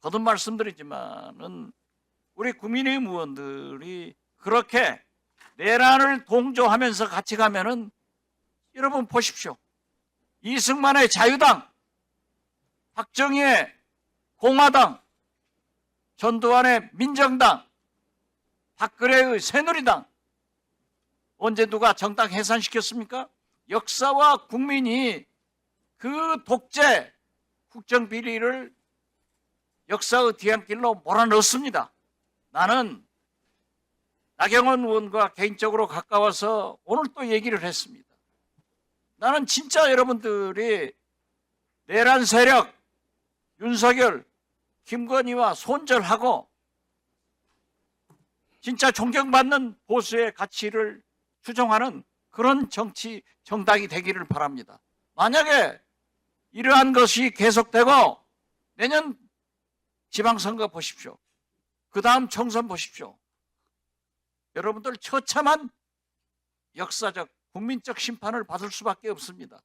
거듭 말씀드리지만은 우리 국민의힘 의원들이 그렇게 내란을 동조하면서 같이 가면은 여러분 보십시오. 이승만의 자유당, 박정희의 공화당, 전두환의 민정당, 박근혜의 새누리당 언제 누가 정당 해산시켰습니까? 역사와 국민이 그 독재 국정 비리를 역사의 뒤안길로 몰아넣습니다. 나는 나경원 의원과 개인적으로 가까워서 오늘 또 얘기를 했습니다. 나는 진짜 여러분들이 내란 세력 윤석열, 김건희와 손절하고 진짜 존경받는 보수의 가치를 추종하는 그런 정치 정당이 되기를 바랍니다. 만약에 이러한 것이 계속되고 내년 지방선거 보십시오. 그 다음 총선 보십시오. 여러분들 처참한 역사적 국민적 심판을 받을 수밖에 없습니다.